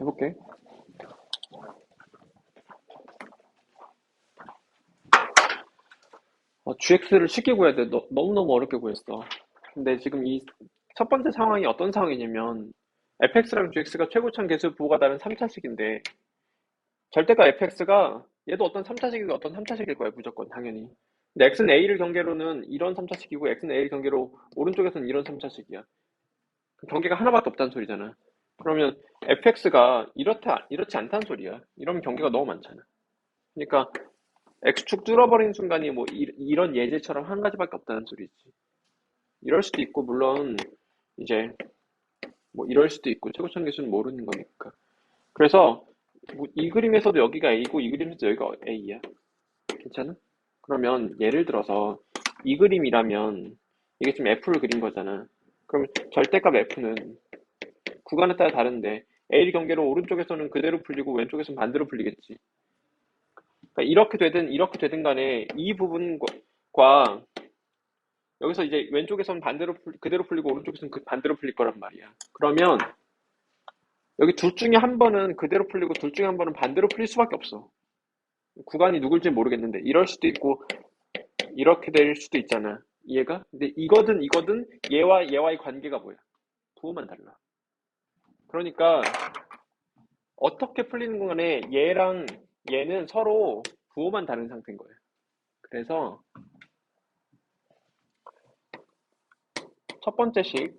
해볼게. 어, GX를 쉽게 구해야 돼. 너, 너무너무 어렵게 구했어. 근데 지금 이 첫 번째 상황이 어떤 상황이냐면 fx랑 gx가 최고점 개수 부호가 다른 3차식인데 절대가 fx가 얘도 어떤 3차식이고 어떤 3차식일 거야 무조건 당연히 근데 x는 a를 경계로는 이런 3차식이고 x는 a를 경계로 오른쪽에서는 이런 3차식이야 경계가 하나밖에 없다는 소리잖아 그러면 fx가 이렇다 이렇지 않다는 소리야 이러면 경계가 너무 많잖아 그러니까 x축 뚫어버리는 순간이 뭐 이, 런 예제처럼 한 가지밖에 없다는 소리지 이럴 수도 있고 물론 이제 뭐 이럴 수도 있고 최고점 개수는 모르는 거니까. 그래서 뭐 이 그림에서도 여기가 A고 이 그림에서도 여기가 A야. 괜찮아? 그러면 예를 들어서 이 그림이라면 이게 지금 F를 그린 거잖아. 그럼 절대값 F는 구간에 따라 다른데 A를 경계로 오른쪽에서는 그대로 풀리고 왼쪽에서는 반대로 풀리겠지. 그러니까 이렇게 되든 이렇게 되든 간에 이 부분과 여기서 이제 왼쪽에서는 반대로 풀, 그대로 풀리고 오른쪽에서는 그 반대로 풀릴 거란 말이야. 그러면 여기 둘 중에 한 번은 그대로 풀리고 둘 중에 한 번은 반대로 풀릴 수밖에 없어. 구간이 누굴지 모르겠는데 이럴 수도 있고 이렇게 될 수도 있잖아. 이해가? 근데 이거든 이거든 얘와 얘와의 관계가 뭐야? 부호만 달라. 그러니까 어떻게 풀리는 간에 얘랑 얘는 서로 부호만 다른 상태인 거예요. 그래서 첫 번째 식과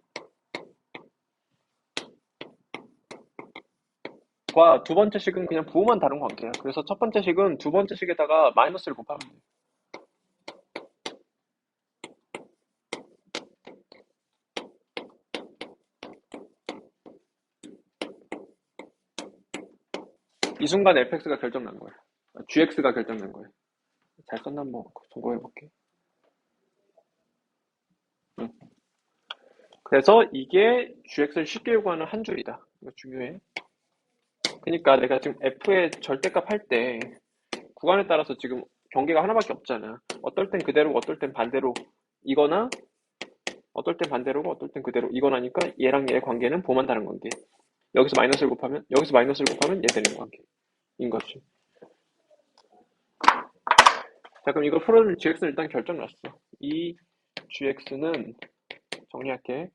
두 번째 식은 그냥 부호만 다른 관계야. 그래서 첫 번째 식은 두 번째 식에다가 마이너스를 곱하면 돼. 이 순간 fx가 결정난 거야. gx가 결정난 거야. 잘 썼나 한번 점검해 볼게. 응. 그래서 이게 gx를 쉽게 요구하는 한 줄이다. 이거 중요해. 그러니까 내가 지금 f의 절대값 할 때 구간에 따라서 지금 경계가 하나밖에 없잖아. 어떨 땐 그대로고 어떨 땐 반대로 이거나 어떨 땐 반대로고 어떨 땐 그대로 이거나니까 얘랑 얘의 관계는 보만 다른 관계. 여기서 마이너스를 곱하면 여기서 마이너스를 곱하면 얘 되는 관계 인 거지. 자 그럼 이거 풀어주면 gx는 일단 결정 났어. 이 gx는 정리할게.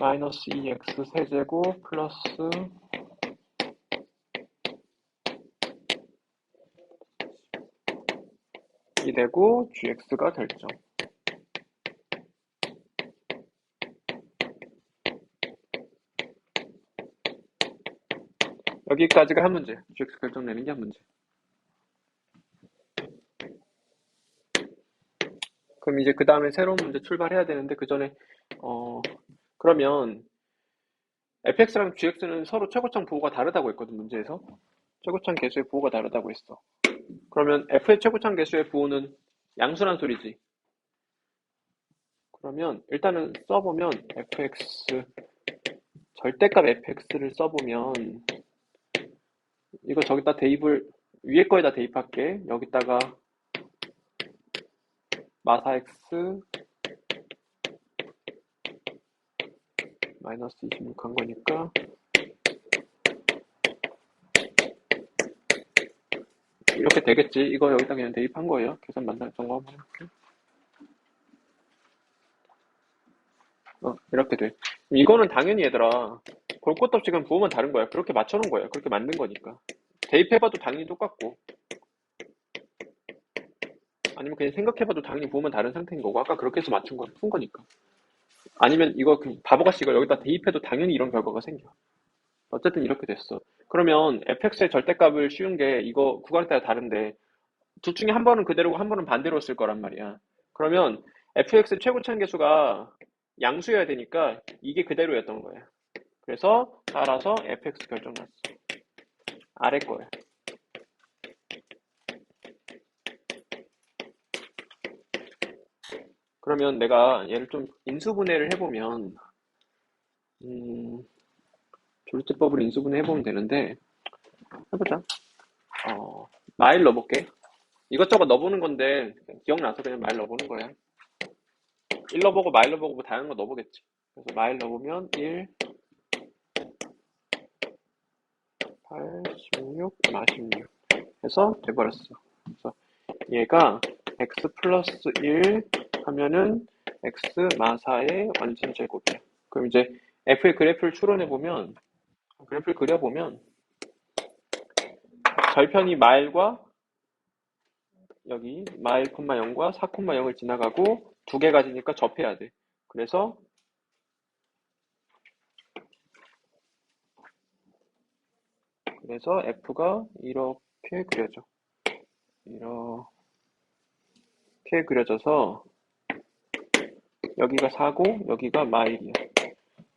마이너스 2x 세제곱 플러스 이 되고 gx가 결정. 여기까지가 한 문제. gx 결정 내는 게 한 문제. 그럼 이제 그 다음에 새로운 문제 출발해야 되는데 그 전에 어 그러면 fx랑 gx는 서로 최고점 부호가 다르다고 했거든 문제에서 최고점 개수의 부호가 다르다고 했어 그러면 f의 최고점 개수의 부호는 양수란 소리지 그러면 일단은 써보면 fx 절대값 fx를 써보면 이거 저기다 대입을 위에 거에다 대입할게 여기다가 마사 x 마이너스 26 한 거니까 이렇게 되겠지. 이거 여기다 그냥 대입한 거예요. 계산 만날 정거 한번 해볼게. 어, 이렇게 돼. 이거는 당연히 얘들아. 볼 것도 없이 그냥 부호만 다른 거야. 그렇게 맞춰놓은 거야. 그렇게 만든 거니까. 대입해봐도 당연히 똑같고. 아니면 그냥 생각해봐도 당연히 부호만 다른 상태인 거고. 아까 그렇게 해서 맞춘 거, 푼 거니까. 아니면 이거 그 바보같이 이걸 여기다 대입해도 당연히 이런 결과가 생겨. 어쨌든 이렇게 됐어. 그러면 fx의 절대값을 씌운 게 이거 구간에 따라 다른데 둘 중에 한 번은 그대로고 한 번은 반대로 쓸 거란 말이야. 그러면 fx의 최고차는 개수가 양수여야 되니까 이게 그대로였던 거야. 그래서 따라서 fx 결정 났어. 아래 거야. 그러면 내가 얘를 좀 인수분해를 해보면 음, 조리제법으로 인수분해 해보면 되는데 해보자 어, 마일 넣어볼게 이것저것 넣어보는 건데 기억나서 그냥 마일 넣어보는 거야 1 넣어보고 마일 넣어보고 뭐 다양한 거 넣어보겠지 그래서 마일 넣어보면 1 8, 16, 마16 해서 돼버렸어. 그래서 얘가 x 플러스 1 하면은 x 마사의 완전 제곱이야. 그럼 이제 f의 그래프를 추론해 보면 그래프를 그려 보면 절편이 마일과 여기 마일 콤마 0과 4 콤마 0을 지나가고 두 개 가지니까 접해야 돼. 그래서 그래서 f가 이렇게 그려져. 이렇게 그려져서 여기가 4고 여기가 마일이야.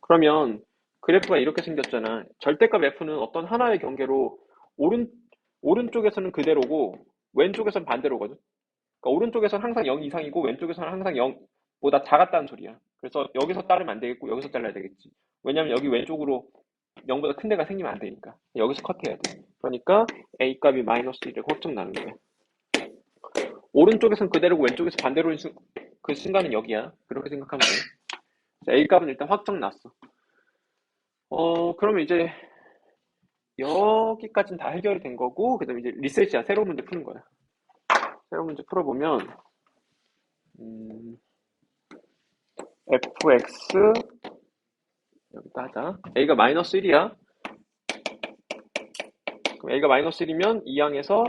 그러면 그래프가 이렇게 생겼잖아. 절대값 f는 어떤 하나의 경계로 오른 오른쪽에서는 그대로고 왼쪽에서는 반대로거든. 그러니까 오른쪽에서는 항상 0 이상이고 왼쪽에서는 항상 0보다 작았다는 소리야. 그래서 여기서 따르면 안 되겠고 여기서 잘라야 되겠지. 왜냐면 여기 왼쪽으로 0보다 큰 데가 생기면 안 되니까. 여기서 컷해야 돼. 그러니까 a 값이 마이너스 1을 확정 나는 거야. 오른쪽에서는 그대로고 왼쪽에서 반대로인 순, 그 순간은 여기야. 그렇게 생각하면 돼. a 값은 일단 확정 났어. 어, 그러면 이제 여기까지는 다 해결이 된 거고, 그 다음에 이제 리셋이야. 새로운 문제 푸는 거야. 새로운 문제 풀어보면, 음, fx, 여기다 하자. a가 마이너스 1이야. 그럼 a가 마이너스 1이면 이 항에서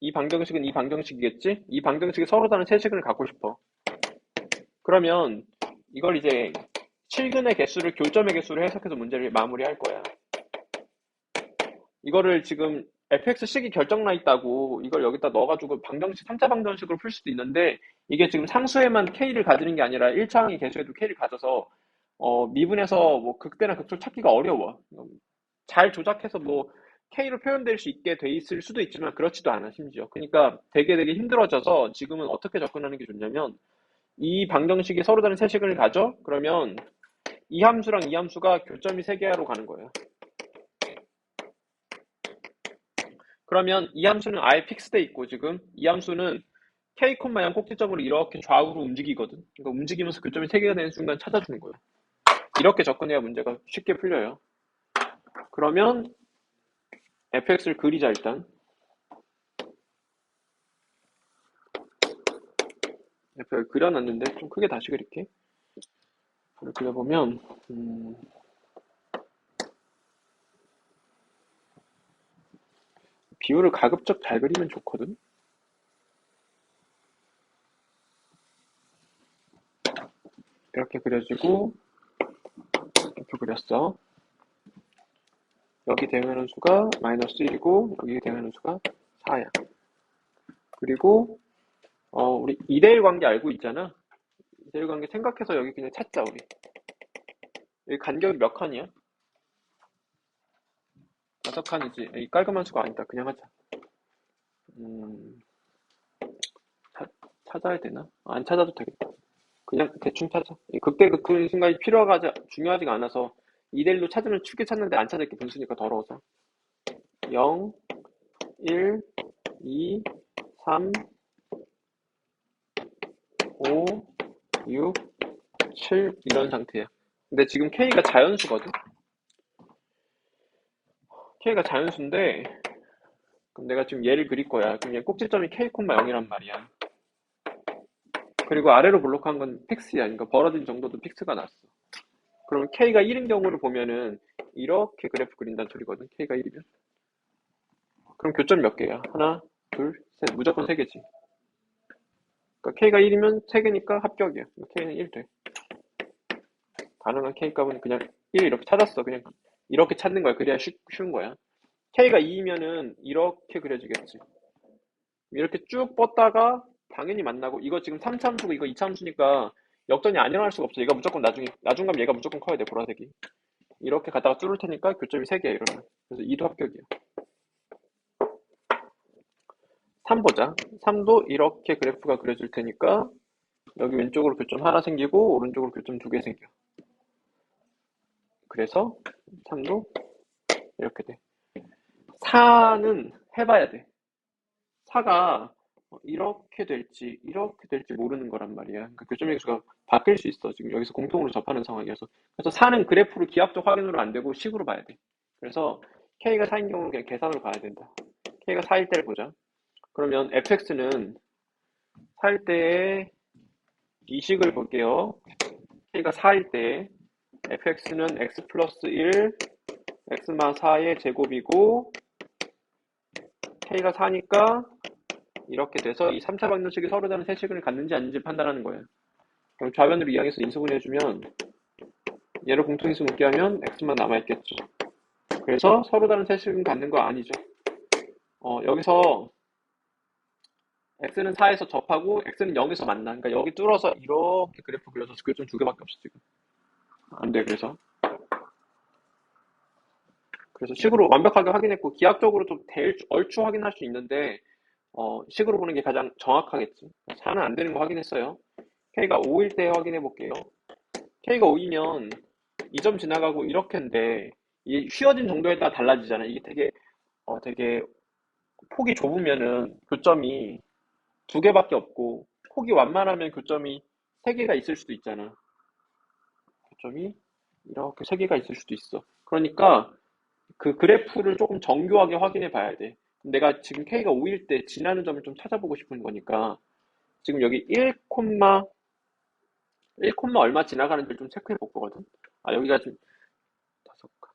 이 방정식은 이 방정식이겠지? 이 방정식이 서로 다른 세식을 갖고 싶어. 그러면 이걸 이제 실근의 개수를 교점의 개수로 해석해서 문제를 마무리할 거야. 이거를 지금 fx식이 결정나 있다고 이걸 여기다 넣어가지고 방정식 3차 방정식으로 풀 수도 있는데 이게 지금 상수에만 k를 가지는 게 아니라 1차 항의 개수에도 k를 가져서 어, 미분해서 뭐 극대나 극소를 찾기가 어려워. 잘 조작해서 뭐 k로 표현될 수 있게 돼 있을 수도 있지만 그렇지도 않아 심지어. 그러니까 되게 되게 힘들어져서 지금은 어떻게 접근하는 게 좋냐면 이 방정식이 서로 다른 세식을 가져 그러면 이 함수랑 이 함수가 교점이 3개로 가는 거예요. 그러면 이 함수는 아예 픽스돼 있고 지금 이 함수는 k, 양 꼭지점으로 이렇게 좌우로 움직이거든. 그러니까 움직이면서 교점이 3개가 되는 순간 찾아주는 거예요. 이렇게 접근해야 문제가 쉽게 풀려요. 그러면 fx를 그리자 일단. fx를 그려놨는데 좀 크게 다시 그릴게. 이걸 그려보면 음, 비율을 가급적 잘 그리면 좋거든. 이렇게 그려지고 이렇게 그렸어. 여기 대면은 수가 마이너스 1이고 여기 대면은 수가 4야. 그리고 어, 우리 2대1 관계 알고 있잖아. 2대1 관계 생각해서 여기 그냥 찾자 우리. 여기 간격이 몇 칸이야? 칸이지. 이 깔끔한 수가 아니다. 그냥 하자. 음, 차, 찾아야 되나? 안 찾아도 되겠다. 그냥 대충 찾아. 극대 극근 순간이 필요하가 중요하지가 않아서 이대일로 찾으면 축에 찾는데 안 찾을 게 분수니까 더러워서 0, 1, 2, 3, 5, 6, 7 이런 상태야. 근데 지금 K가 자연수거든. K가 자연수인데 그럼 내가 지금 얘를 그릴 거야. 그럼 얘 꼭지점이 K, 0이란 말이야. 그리고 아래로 블록한 건 픽스야. 그러니까 벌어진 정도도 픽스가 났어. 그럼 K가 1인 경우를 보면은 이렇게 그래프 그린다는 소리거든. K가 1이면. 그럼 교점 몇 개야? 하나, 둘, 셋. 무조건 3개지. 그러니까 K가 1이면 3개니까 합격이야. K는 1 돼. 가능한 K 값은 그냥 1 이렇게 찾았어. 그냥 이렇게 찾는 거야. 그래야 쉬, 쉬운 거야. K가 2이면은 이렇게 그려지겠지. 이렇게 쭉 뻗다가 당연히 만나고 이거 지금 3참수고 이거 2참수니까 역전이 안 일어날 수가 없어. 얘가 무조건 나중에, 나중감 얘가 무조건 커야 돼, 보라색이. 이렇게 가다가 뚫을 테니까 교점이 3개야, 일어나. 그래서 2도 합격이야. 3 보자. 3도 이렇게 그래프가 그려질 테니까 여기 왼쪽으로 교점 하나 생기고 오른쪽으로 교점 두 개 생겨. 그래서 3도 이렇게 돼. 4는 해봐야 돼. 4가 어, 이렇게 될지 이렇게 될지 모르는 거란 말이야. 그러니까 교점의 개수가 바뀔 수 있어. 지금 여기서 공통으로 접하는 상황이어서. 그래서 4는 그래프로 기하적 확인으로 안 되고 식으로 봐야 돼. 그래서 K가 4인 경우는 그냥 계산으로 봐야 된다. K가 4일 때를 보자. 그러면 fx는 4일 때의 이식을 볼게요. K가 4일 때 fx는 x 플러스 1 x마 4의 제곱이고 K가 4니까 이렇게 돼서 이 3차 방정식이 서로 다른 세식을 갖는지 아닌지 판단하는 거예요. 그럼 좌변으로 이항해서 인수분해 해주면 얘를 공통인수 묻게 하면 x만 남아있겠죠. 그래서 서로 다른 세식은 갖는 거 아니죠. 어, 여기서 x는 4에서 접하고 x는 0에서 만나. 그러니까 여기 뚫어서 이렇게 그래프 그려서 교점 두 개밖에 없어 지금. 안 돼 그래서. 그래서 식으로 완벽하게 확인했고 기하적으로 좀 대일주, 얼추 확인할 수 있는데 어, 식으로 보는 게 가장 정확하겠지. 4는 안 되는 거 확인했어요. K가 5일 때 확인해 볼게요. K가 5이면 이점 지나가고 이렇게인데 이 휘어진 정도에 따라 달라지잖아. 이게 되게 어, 되게 폭이 좁으면은 교점이 두 개밖에 없고 폭이 완만하면 교점이 세 개가 있을 수도 있잖아. 교점이 이렇게 세 개가 있을 수도 있어. 그러니까 그 그래프를 조금 정교하게 확인해 봐야 돼. 내가 지금 K가 5일 때 지나는 점을 좀 찾아보고 싶은 거니까 지금 여기 1, 1, 얼마 지나가는지 좀 체크해 볼 거거든. 아 여기가 지금 다섯 칸,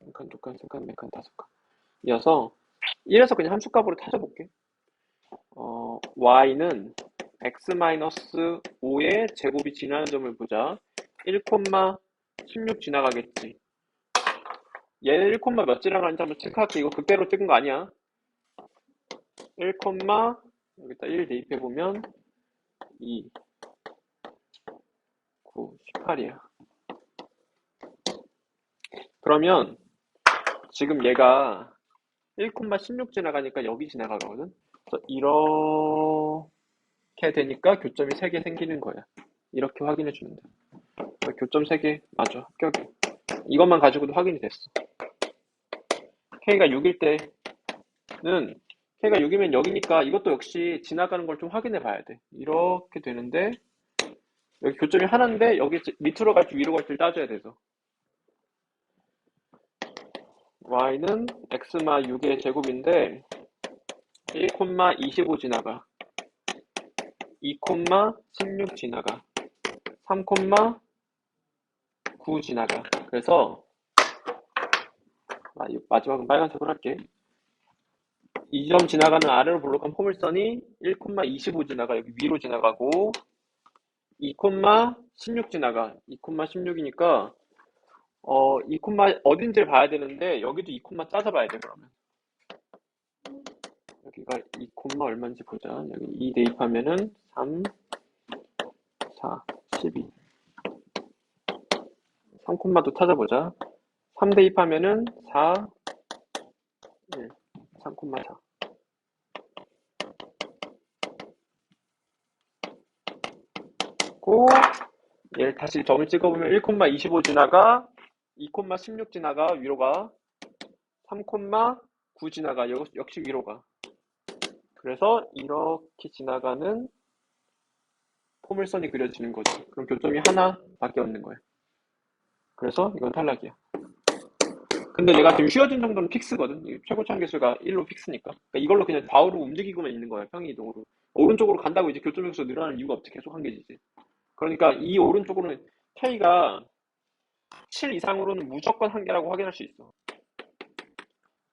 한 칸, 두 칸, 세 칸, 네 칸, 다섯 칸. 이어서 1에서 그냥 함수값으로 찾아볼게. 어, y는 x-5의 제곱이 지나는 점을 보자. 1,16 지나가겠지. 얘는 1, 몇 지나가는지 한번 체크할게. 이거 그대로 찍은 거 아니야. 1, 여기다 1 대입해보면 2, 9, 18이야. 그러면 지금 얘가 1,16 지나가니까 여기 지나가거든. 그래서 이렇게 되니까 교점이 3개 생기는 거야. 이렇게 확인해 주면 돼. 교점 3개 맞아. 합격이. 이것만 가지고도 확인이 됐어. K가 6일 때는 K가 6이면 여기니까 이것도 역시 지나가는 걸 좀 확인해 봐야 돼. 이렇게 되는데 여기 교점이 하나인데 여기 밑으로 갈지 위로 갈지 따져야 돼서 y는 x마 6의 제곱인데 1,25 지나가 2,16 지나가 3,9 지나가. 그래서 아, 마지막은 빨간색으로 할게. 이점 지나가는 아래로 볼록한 포물선이 1,25 지나가. 여기 위로 지나가고 2,16 지나가. 2,16이니까 어, 2 어딘지를 봐야 되는데 여기도 2 찾아봐야 돼 그러면. 여기가 2 얼마인지 보자. 여기 2 대입하면은 3 4 12 3콤마도 찾아보자. 3 대입하면은 4 1 3콤마 4 고 얘를 다시 점을 찍어보면 1,25 지나가 2,16 지나가 위로 가. 3,9 지나가. 역시 위로 가. 그래서 이렇게 지나가는 포물선이 그려지는 거죠. 그럼 교점이 하나밖에 없는 거예요. 그래서 이건 탈락이야 근데 내가 지금 휘어진 정도는 픽스거든. 최고차 계수가 1로 픽스니까. 그러니까 이걸로 그냥 좌우로 움직이고만 있는 거야 평이동으로. 오른쪽으로 간다고 이제 교점에서 늘어나는 이유가 없지. 계속 한 개지 그러니까 이 오른쪽으로는 K가 7 이상으로는 무조건 한 개라고 확인할 수 있어.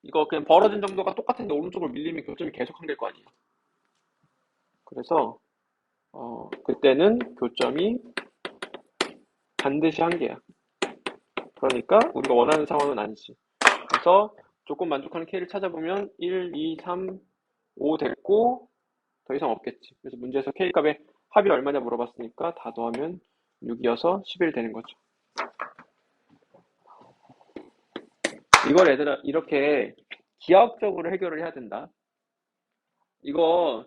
이거 그냥 벌어진 정도가 똑같은데 오른쪽으로 밀리면 교점이 계속 한 개일 거 아니야. 그래서 어, 그때는 교점이 반드시 한 개야. 그러니까 우리가 원하는 상황은 아니지. 그래서 조금 만족하는 K를 찾아보면 1, 2, 3, 5 됐고 더 이상 없겠지. 그래서 문제에서 K 값의 합이 얼마냐 물어봤으니까 다 더하면 6이어서 11 되는 거죠. 이걸 얘들아 이렇게 기하학적으로 해결을 해야 된다. 이거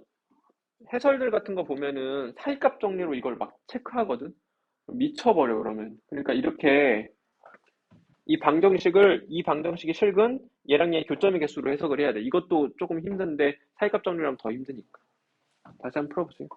해설들 같은 거 보면은 사이값 정리로 이걸 막 체크하거든. 미쳐버려 그러면. 그러니까 이렇게 이 방정식을 이 방정식의 실근 얘랑 얘 교점의 개수로 해석을 해야 돼. 이것도 조금 힘든데 사이값 정리하면 더 힘드니까. 다시 한번 풀어보세요.